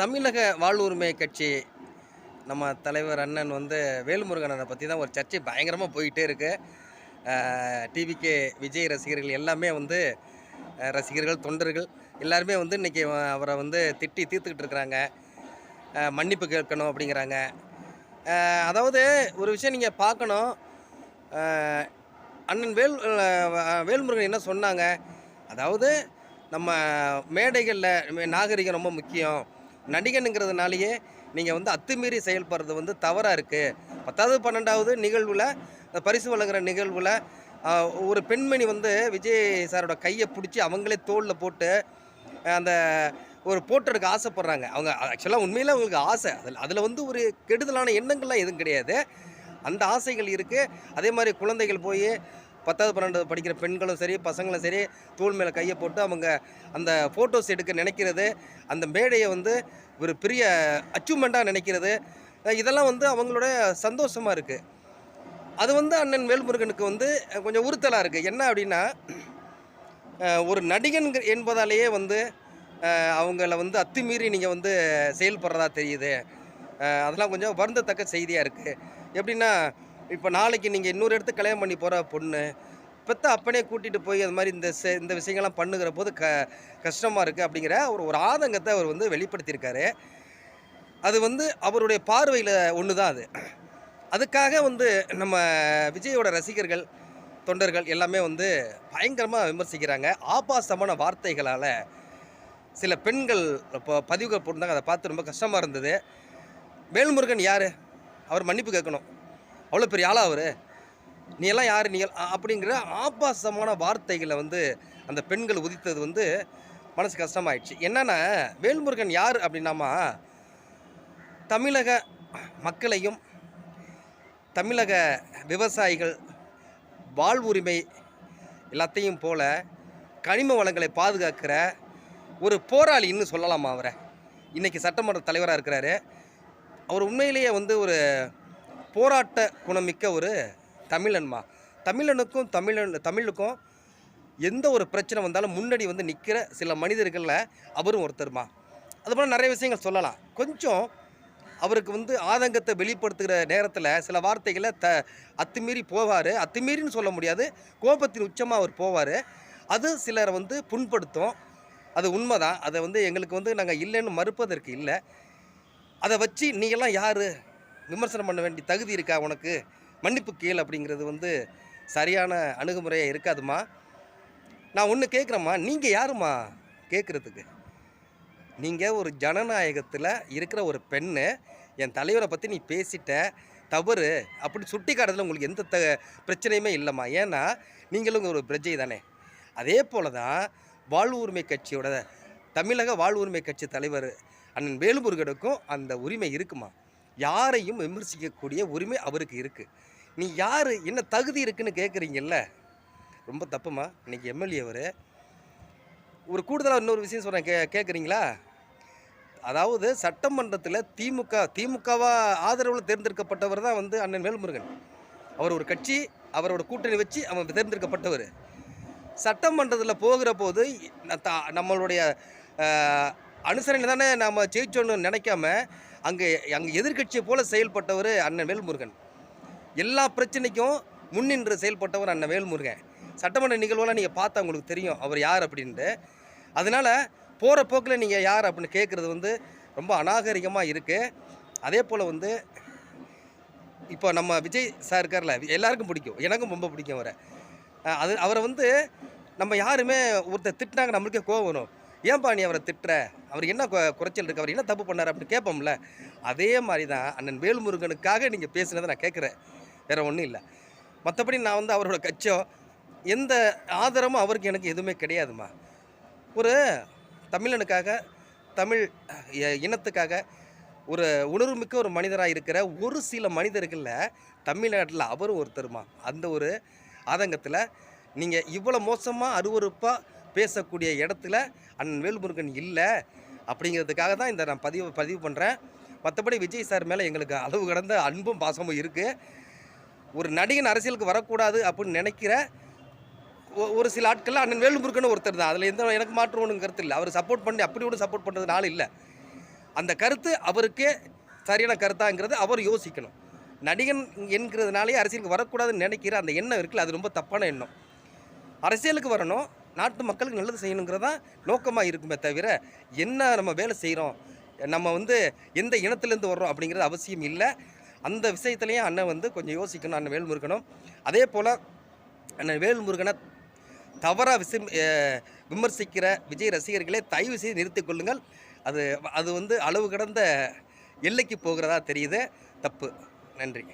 தமிழக வாழ்வுரிமை கட்சி நம்ம தலைவர் அண்ணன் வந்து வேல்முருகனனை பற்றி தான் ஒரு சர்ச்சை பயங்கரமாக போயிட்டே இருக்குது டிவிகே விஜய் ரசிகர்கள் எல்லாமே வந்து ரசிகர்கள் தொண்டர்கள் எல்லாருமே வந்து இன்றைக்கி அவரை வந்து திட்டி தீர்த்துக்கிட்டு இருக்கிறாங்க. மன்னிப்பு கேட்கணும் அப்படிங்கிறாங்க. அதாவது ஒரு விஷயம் நீங்கள் பார்க்கணும். அண்ணன் வேல் வேல்முருகன் என்ன சொன்னாங்க? அதாவது நம்ம மேடைகளில் நாகரிகம் ரொம்ப முக்கியம். நடிகனுங்கிறதுனாலேயே நீங்கள் வந்து அத்துமீறி செயல்படுறது வந்து தவறாக இருக்குது பத்தாவது பன்னெண்டாவது நிகழ்வில் பரிசு வழங்குற நிகழ்வில் ஒரு பெண்மணி வந்து விஜய் சாரோட கையை பிடிச்சி அவங்களே தோளில் போட்டு அந்த ஒரு போட்டோ ஆசைப்படுறாங்க. அவங்க ஆக்சுவலாக உண்மையில் அவங்களுக்கு ஆசை. அதில் அதில் வந்து ஒரு கெடுதலான எண்ணங்கள்லாம் எதுவும் கிடையாது. அந்த ஆசைகள் இருக்குது அதே மாதிரி குழந்தைகள் போய் பத்தாவது பன்னெண்டு படிக்கிற பெண்களும் சரி பசங்களும் சரி தூள் மேலே கையை போட்டு அவங்க அந்த ஃபோட்டோஸ் எடுக்க நினைக்கிறது. அந்த மேடையை வந்து ஒரு பெரிய அச்சீவ்மெண்ட்டாக நினைக்கிறது. இதெல்லாம் வந்து அவங்களோட சந்தோஷமாக இருக்குது அது வந்து அண்ணன் வேல்முருகனுக்கு வந்து கொஞ்சம் உறுத்தலாக இருக்குது என்ன அப்படின்னா ஒரு நடிகன் என்பதாலேயே வந்து அவங்கள வந்து அத்துமீறி நீங்கள் வந்து செயல்படுறதா தெரியுது. அதெல்லாம் கொஞ்சம் வருந்தத்தக்க செய்தியாக இருக்குது எப்படின்னா இப்போ நாளைக்கு நீங்கள் இன்னொரு இடத்துக்கு கல்யாணம் பண்ணி போகிற பொண்ணு பெத்த அப்பனே கூட்டிகிட்டு போய் அது மாதிரி இந்த இந்த விஷயங்கள்லாம் பண்ணுகிற போது க கஷ்டமாக இருக்குது அப்படிங்கிற ஒரு ஒரு ஆதங்கத்தை அவர் வந்து வெளிப்படுத்தியிருக்காரு. அது வந்து அவருடைய பார்வையில் ஒன்று தான் அது. அதுக்காக வந்து நம்ம விஜயோட ரசிகர்கள் தொண்டர்கள் எல்லாமே வந்து பயங்கரமாக விமர்சிக்கிறாங்க. ஆபாசமான வார்த்தைகளால் சில பெண்கள் இப்போ பதிவுகள் போட்டிருந்தாங்க. அதை பார்த்து ரொம்ப கஷ்டமாக இருந்தது. வேல்முருகன் யார்? அவர் மன்னிப்பு கேட்கணும். அவ்வளோ பெரிய ஆளா அவர்? நீ எல்லாம் யார்? நீ அப்படிங்கிற ஆபாசமான வார்த்தைகளை வந்து அந்த பெண்கள் உதித்தது வந்து மனசு கஷ்டமாயிடுச்சு. என்னன்னா வேல்முருகன் யார் அப்படின்னாமா தமிழக மக்களையும் தமிழக விவசாயிகள் வாழ்வுரிமை எல்லாத்தையும் போல கனிம வளங்களை பாதுகாக்கிற ஒரு போராளின்னு சொல்லலாமா அவரை? இன்றைக்கி சட்டமன்ற தலைவராக இருக்கிறாரு. அவர் உண்மையிலேயே வந்து ஒரு போராட்ட குணமிக்க ஒரு தமிழன்மா. தமிழனுக்கும் தமிழன் தமிழுக்கும் எந்த ஒரு பிரச்சனை வந்தாலும் முன்னாடி வந்து நிற்கிற சில மனிதர்களில் அவரும் ஒருத்தருமா. அதுபோல் நிறைய விஷயங்கள் சொல்லலாம். கொஞ்சம் அவருக்கு வந்து ஆதங்கத்தை வெளிப்படுத்துகிற நேரத்தில் சில வார்த்தைகளை த அத்துமீறி போவார். அத்துமீறின்னு சொல்ல முடியாது. கோபத்தின் உச்சமாக அவர் போவார். அது சிலரை வந்து புண்படுத்தும். அது உண்மைதான். அதை வந்து எங்களுக்கு வந்து நாங்கள் இல்லைன்னு மறுப்பதற்கு இல்லை. அதை வச்சு நீங்கள்லாம் யார்? விமர்சனம் பண்ண வேண்டிய தகுதி இருக்கா உனக்கு? மன்னிப்பு கீழ் அப்படிங்கிறது வந்து சரியான அணுகுமுறையாக இருக்காதுமா நான் ஒன்று கேட்குறேம்மா நீங்கள் யாரும்மா கேட்குறதுக்கு? நீங்கள் ஒரு ஜனநாயகத்தில் இருக்கிற ஒரு பெண்ணு என் தலைவரை பற்றி நீ பேசிட்ட தவறு அப்படி சுட்டி காட்டுறதுல உங்களுக்கு எந்த த பிரச்சனையுமே இல்லைம்மா. ஏன்னா நீங்களும் ஒரு பிரஜை தானே. அதே போல தான் வாழ்வுரிமை கட்சியோட தமிழக வாழ்வுரிமை கட்சி தலைவர் அண்ணன் வேலுமுருகனுக்கும் அந்த உரிமை இருக்குமா யாரையும் விமர்சிக்கக்கூடிய உரிமை அவருக்கு இருக்குது நீ யார்? என்ன தகுதி இருக்குன்னு கேட்குறீங்கல்ல ரொம்ப தப்புமா? இன்றைக்கி எம்எல்ஏ அவர். ஒரு கூடுதலாக இன்னொரு விஷயம் சொல்கிறேன் கே கேட்குறீங்களா அதாவது சட்டமன்றத்தில் திமுக திமுகவாக ஆதரவில் தேர்ந்தெடுக்கப்பட்டவர் தான் வந்து அண்ணன் வேல்முருகன். அவர் ஒரு கட்சி அவரோட கூட்டணி வச்சு அவன் தேர்ந்தெடுக்கப்பட்டவர். சட்டமன்றத்தில் போகிற போது நம்மளுடைய அனுசரணை தானே நாம் ஜெயிச்சோன்னு நினைக்காம அங்கே அங்கே எதிர்க்கட்சியை போல செயல்பட்டவர் அண்ணன் வேல்முருகன். எல்லா பிரச்சனைக்கும் முன்னின்று செயல்பட்டவர் அண்ணன் வேல்முருகன். சட்டமன்ற நிகழ்வெல்லாம் நீங்கள் பார்த்தா உங்களுக்கு தெரியும் அவர் யார் அப்படின்ட்டு. அதனால் போகிற போக்கில் நீங்கள் யார் அப்படின்னு கேட்குறது வந்து ரொம்ப அநாகரிகமாக இருக்குது அதே போல் வந்து இப்போ நம்ம விஜய் சார் இருக்கார்ல எல்லாருக்கும் பிடிக்கும் எனக்கும் ரொம்ப பிடிக்கும் அவரை. அது அவரை வந்து நம்ம யாருமே ஒருத்தர் திட்டினாங்க நம்மளுக்கே கோவம் வரும். ஏன்பா நீ அவரை திட்டுற? அவர் என்ன குறைச்சல் இருக்கு? அவர் என்ன தப்பு பண்ணார் அப்படின்னு கேட்போம்ல. அதே மாதிரி தான் அண்ணன் வேல்முருகனுக்காக நீங்கள் பேசினதை நான் கேட்குறேன். வேறு ஒன்றும் இல்லை. மற்றபடி நான் வந்து அவரோட கட்சோ எந்த ஆதரவும் அவருக்கு எனக்கு எதுவுமே கிடையாதுமா ஒரு தமிழனுக்காக தமிழ் இனத்துக்காக ஒரு உணர்வுமிக்க ஒரு மனிதராக இருக்கிற ஒரு சில மனிதர்களில் தமிழ்நாட்டில் அவரும் ஒருத்தருமா அந்த ஒரு ஆதங்கத்தில் நீங்கள் இவ்வளோ மோசமாக அருவருப்பாக பேசக்கூடிய இடத்துல அண்ணன் வேல்முருகன் இல்லை அப்படிங்கிறதுக்காக தான் இந்த நான் பதிவு பதிவு பண்ணுறேன் மற்றபடி விஜய் சார் மேலே எங்களுக்கு அளவு கடந்த அன்பும் பாசமும் இருக்குது ஒரு நடிகன் அரசியலுக்கு வரக்கூடாது அப்படின்னு நினைக்கிற ஒரு சில ஆட்களில் அண்ணன் வேலுமுருகன் ஒருத்தர் தான். அதில் எந்த எனக்கு மாற்றம் ஒன்றும் கருத்து இல்லை. அவர் சப்போர்ட் பண்ணி அப்படி ஒன்றும் சப்போர்ட் பண்ணுறதுனால இல்லை. அந்த கருத்து அவருக்கே சரியான கருத்தாங்கிறது அவர் யோசிக்கணும். நடிகன் என்கிறதுனாலே அரசியலுக்கு வரக்கூடாதுன்னு நினைக்கிற அந்த எண்ணம் இருக்குல்ல அது ரொம்ப தப்பான எண்ணம். அரசியலுக்கு வரணும். நாட்டு மக்களுக்கு நல்லது செய்யணுங்கிறது தான் நோக்கமாக இருக்குமே தவிர என்ன நம்ம வேலை செய்கிறோம் நம்ம வந்து எந்த இனத்துலேருந்து வர்றோம் அப்படிங்கிறது அவசியம் இல்லை. அந்த விஷயத்துலையும் அண்ணன் வந்து கொஞ்சம் யோசிக்கணும் அண்ணன் வேல்முருகனும். அதே போல் அண்ணன் வேல்முருகனை தவறாக விசம் விமர்சிக்கிற விஜய் ரசிகர்களே தயவு செய்து நிறுத்திக் கொள்ளுங்கள். அது அது வந்து அளவு கடந்த எல்லைக்கு போகிறதா தெரியுது. தப்பு. நன்றி.